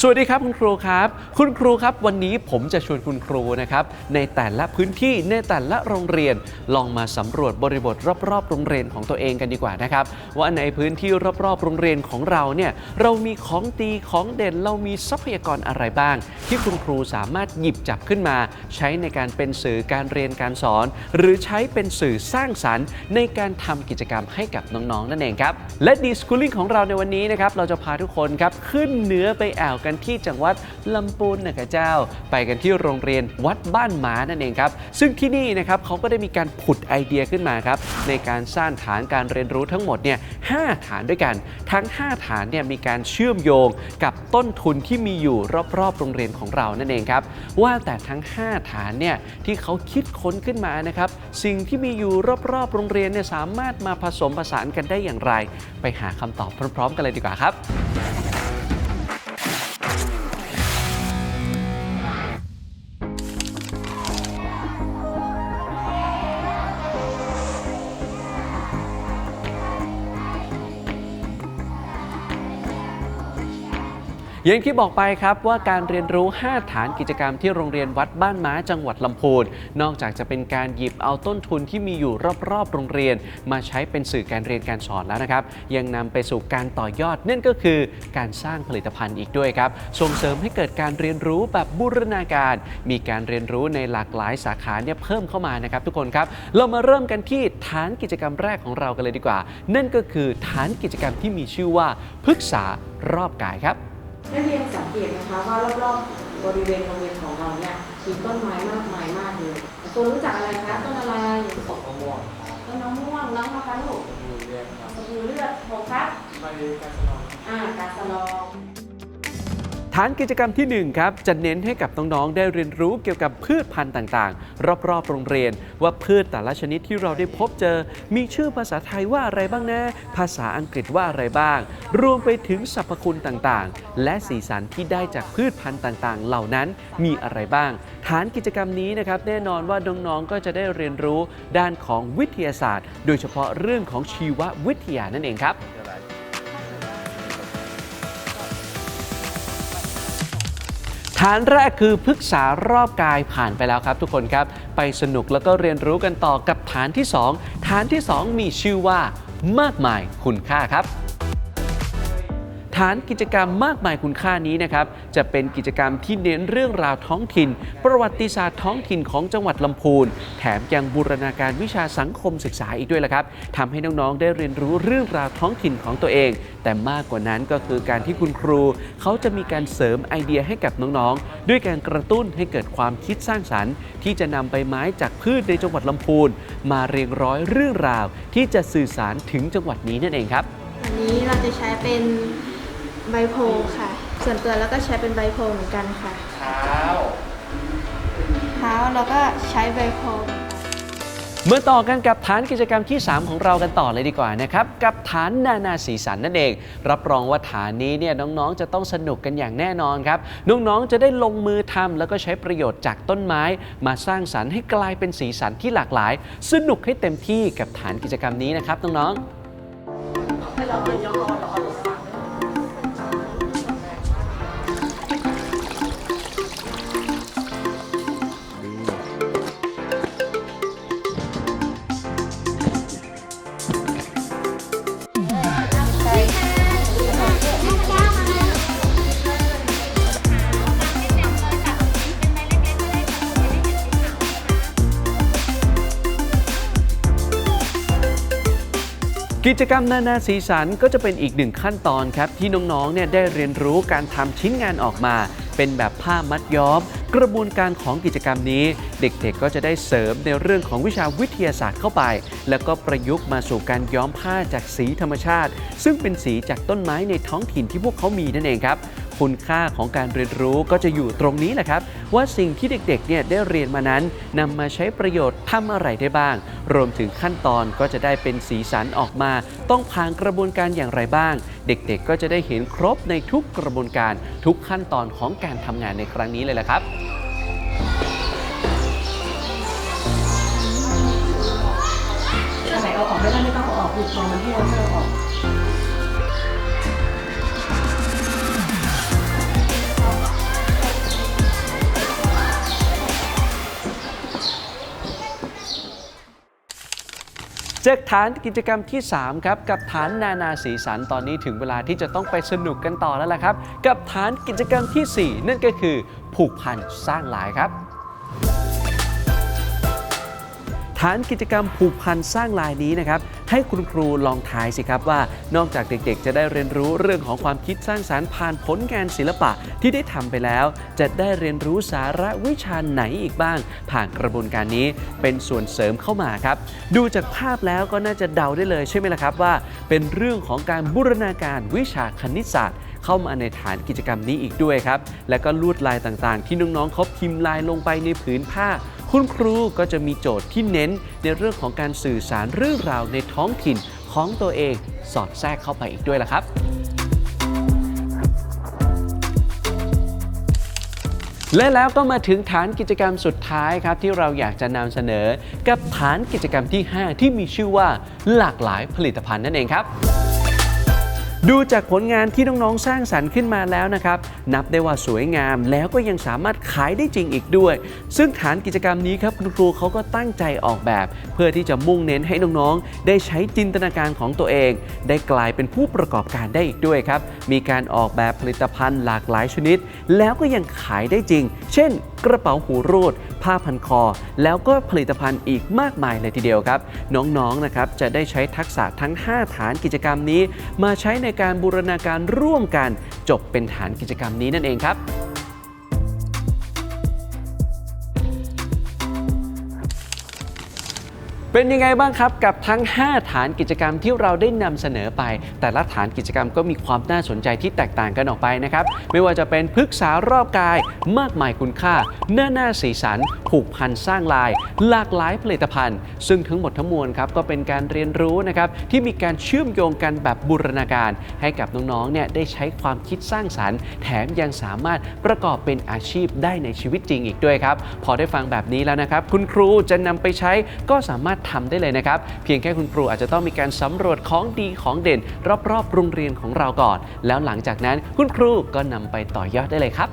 สวัสดีครับคุณครูครับ คุณครูครับ วันนี้ผมจะชวนคุณครูนะครับ ในแต่ละพื้นที่ในแต่ละโรงเรียน ลองมาสำรวจบริบทรอบๆ โรงเรียนของตัวเองกันดีกว่านะครับ ว่าในพื้นที่รอบๆ โรงเรียนของเราเนี่ยเรามีของดีของเด่นเรามีทรัพยากรอะไรบ้าง ที่คุณครูสามารถหยิบจับขึ้นมา ใช้ในการเป็นสื่อการเรียนการสอน หรือใช้เป็นสื่อสร้างสรรค์ ในการทำกิจกรรมให้กับน้องๆนั่นเองครับและดีสคูลิ่งของเราในวันนี้นะครับเราจะพาทุกคนครับขึ้นเหนือไปแอวกันที่จังหวัดลำพูนนะครับเจ้า ไปกันที่โรงเรียนวัดบ้านหมานั่นเองครับ ซึ่งที่นี่นะครับเขาก็ได้มีการผุดไอเดียขึ้นมาครับในการสร้างฐานการเรียนรู้ทั้งหมดเนี่ยห้าฐานด้วยกัน ทั้ง 5 ฐานเนี่ยมีการเชื่อมโยงกับต้นทุนที่มีอยู่รอบๆ โรงเรียนของเรานั่นเองครับว่าแต่ทั้ง 5 ฐานเนี่ยที่เขาคิดค้นขึ้นมานะครับสิ่งที่มีอยู่รอบๆ โรงเรียนเนี่ยสามารถมาผสมผสานกันได้อย่างไร ไปหาคำตอบพร้อมๆ กันเลยดีกว่าครับ อย่างที่บอกไปครับว่าการเรียนรู้ 5 ฐานกิจกรรมที่โรงเรียนวัดบ้านม้าจังหวัดลำพูน นอกจากจะเป็นการหยิบเอาต้นทุนที่มีอยู่รอบๆ โรงเรียน มาใช้เป็นสื่อการเรียนการสอนแล้วนะครับ ยังนำไปสู่การต่อยอดนั่นก็คือการสร้างผลิตภัณฑ์อีกด้วยครับ ส่งเสริมให้เกิดการเรียนรู้แบบบูรณาการ มีการเรียนรู้ในหลากหลายสาขาเนี่ยเพิ่มเข้ามานะครับ ทุกคนครับ เรามาเริ่มกันที่ฐานกิจกรรมแรกของเรากันเลยดีกว่า นั่นก็คือฐานกิจกรรมที่มีชื่อว่าพฤกษารอบกายครับ นักเรียนสังเกตนะคะว่ารอบๆบริเวณโรงเรียนของเราเนี่ยมีต้นไม้มากมายมากเลยตัวรู้จักอะไรคะต้นอะไรตกมะม่วงต้นมะม่วงน้องมะพร้าวลูกอยู่เรียนครับสบู่เลือดโฟกัสไปการสนองอ่ากาสลอง ฐานกิจกรรมที่1ครับจะเน้นให้กับน้องๆได้เรียนรู้เกี่ยวกับพืชพันธุ์ต่างๆ รอบๆโรงเรียน ว่าพืชแต่ละชนิดที่เราได้พบเจอ มีชื่อภาษาไทยว่าอะไรบ้างนะ ภาษาอังกฤษว่าอะไรบ้าง รวมไปถึงสรรพคุณต่างๆ และสีสันที่ได้จากพืชพันธุ์ต่างๆ เหล่านั้นมีอะไรบ้าง ฐานกิจกรรมนี้นะครับแน่นอนว่าน้องๆก็จะได้เรียนรู้ด้านของวิทยาศาสตร์ โดยเฉพาะเรื่องของชีววิทยานั่นเองครับ ฐานแรกคือพึกษารอบกายผ่านไปแล้วครับทุกคนครับ ไปสนุกแล้วก็เรียนรู้กันต่อกับฐานที่ 2 ฐานที่ 2 มีชื่อว่ามากมายคุณค่าครับ ฐานกิจกรรมมากมายคุณค่านี้นะครับจะเป็นกิจกรรมที่เน้นเรื่องราวท้องถิ่น ประวัติศาสตร์ท้องถิ่นของจังหวัดลำพูน แถมยังบูรณาการวิชาสังคมศึกษาอีกด้วยละครับทำให้น้องๆได้เรียนรู้เรื่องราวท้องถิ่นของตัวเอง แต่มากกว่านั้นก็คือการที่คุณครู เขาจะมีการเสริมไอเดียให้กับน้องๆ ด้วยการกระตุ้นให้เกิดความคิดสร้างสรรค์ ที่จะนำใบไม้จากพืชในจังหวัดลำพูน มาเรียงร้อยเรื่องราว ที่จะสื่อสารถึงจังหวัดนี้นั่นเองครับอันนี้เราจะใช้เป็น ใบโพลค่ะ ส่วนตัวแล้วก็ใช้เป็นใบโพลเหมือนกันค่ะ เท้า เท้าเราก็ใช้ใบโพลเมื่อต่อกันกับฐานกิจกรรมที่ 3 ของเรากันต่อเลยดีกว่านะครับ กับฐานนานาสีสันนั่นเอง รับรองว่าฐานนี้เนี่ยน้องๆ จะต้องสนุกกันอย่างแน่นอนครับ น้องๆ จะได้ลงมือทำแล้วก็ใช้ประโยชน์จากต้นไม้ มาสร้างสรรค์ให้กลายเป็นสีสันที่หลากหลาย สนุกให้เต็มที่กับฐานกิจกรรมนี้นะครับน้องๆ กิจกรรมนานาสีสันก็จะเป็นอีกหนึ่งขั้นตอนครับ ที่น้องๆเนี่ยได้เรียนรู้การทำชิ้นงานออกมา เป็นแบบผ้ามัดย้อม กระบวนการของกิจกรรมนี้ เด็กๆก็จะได้เสริมในเรื่องของวิชาวิทยาศาสตร์เข้าไป แล้วก็ประยุกต์มาสู่การย้อมผ้าจากสีธรรมชาติ ซึ่งเป็นสีจากต้นไม้ในท้องถิ่นที่พวกเขามีนั่นเองครับ คุณค่าของการเรียนรู้ก็จะอยู่ตรงนี้แหละครับ ว่าสิ่งที่เด็กๆเนี่ยได้เรียนมานั้นนำมาใช้ประโยชน์ทำอะไรได้บ้าง รวมถึงขั้นตอนก็จะได้เป็นสีสันออกมา ต้องผ่านกระบวนการอย่างไรบ้าง เด็กๆ ก็จะได้เห็นครบในทุกกระบวนการทุกขั้นตอนของการทำงานในครั้งนี้เลยแหละครับอันไหนเอาออกไม่ได้ไม่ต้องเอาออกหยุดรอมันที่เราไม่เอาออก จากฐานกิจกรรมที่ 3 ครับ กับฐานนานาสีสันตอนนี้ถึงเวลาที่จะต้องไปสนุกกันต่อแล้วล่ะครับ กับฐานกิจกรรมทีสี่4 นั่นก็คือผูกพันสร้างลายครับฐานกิจกรรมผูกพันสร้างลายนี้นะครับ ให้คุณครูลองทายสิครับว่า นอกจากเด็กๆ จะได้เรียนรู้เรื่องของความคิดสร้างสารรค์ผ่านผลงานศิลปะที่ได้ทำไปแล้ว จะได้เรียนรู้สาระวิชาไหนอีกบ้าง ผ่านกระบวนการนี้เป็นส่วนเสริมเข้ามาครับ ดูจากภาพแล้วก็น่าจะเดาได้เลยใช่ไหมล่ะครับว่า เป็นเรื่องของการบูรณาการวิชาคณิตศาสตร์เข้ามาในฐานกิจกรรมนี้อีกด้วยครับ และก็ลวดลายต่างๆ ที่น้องๆเขาพิมพ์ลายลงไปในผืนผ้า คุณครูก็จะมีโจทย์ที่เน้นในเรื่องของการสื่อสารเรื่องราวในท้องถิ่นของตัวเองสอดแทรกเข้าไปอีกด้วยล่ะครับ และแล้วก็มาถึงฐานกิจกรรมสุดท้ายครับที่เราอยากจะนำเสนอ กับฐานกิจกรรมที่ 5 ที่มีชื่อว่าหลากหลายผลิตภัณฑ์นั่นเองครับ ดูจากผลงานที่น้องๆสร้างสรรค์ขึ้นมาแล้วนะครับ นับได้ว่าสวยงามแล้วก็ยังสามารถขายได้จริงอีกด้วย ซึ่งฐานกิจกรรมนี้ครับคุณครูเขาก็ตั้งใจออกแบบ เพื่อที่จะมุ่งเน้นให้น้องๆ ได้ใช้จินตนาการของตัวเอง ได้กลายเป็นผู้ประกอบการได้อีกด้วยครับ มีการออกแบบผลิตภัณฑ์หลากหลายชนิด แล้วก็ยังขายได้จริง เช่น กระเป๋าหูรูด ผ้าพันคอ แล้วก็ผลิตภัณฑ์อีกมากมายเลยทีเดียวครับ น้องๆนะครับจะได้ใช้ทักษะทั้ง 5 ฐานกิจกรรมนี้ มาใช้ในการบูรณาการร่วมกัน จบเป็นฐานกิจกรรมนี้นั่นเองครับ เป็นยังไงบ้างครับกับทั้ง 5 ฐานกิจกรรมที่เราได้นำเสนอไป แต่ละฐานกิจกรรมก็มีความน่าสนใจที่แตกต่างกันออกไปนะครับ ไม่ว่าจะเป็นพฤกษารอบกาย มากมายคุณค่าหน้าหน้าสีสัน ผูกพันสร้างลาย หลากหลายผลิตภัณฑ์ ซึ่งทั้งหมดทั้งมวลครับก็เป็นการเรียนรู้นะครับที่มีการเชื่อมโยงกันแบบบูรณาการ ให้กับน้องๆเนี่ยได้ใช้ความคิดสร้างสรรค์ แถมยังสามารถประกอบเป็นอาชีพได้ในชีวิตจริงอีกด้วยครับพอได้ฟังแบบนี้แล้วนะครับ คุณครูจะนำไปใช้ก็สามารถทำได้เลยนะครับ เพียงแค่คุณครูอาจจะต้องมีการสำรวจของดีของเด่น รอบๆโรงเรียนของเราก่อน แล้วหลังจากนั้นคุณครูก็นำไปต่อยอดได้เลยครับ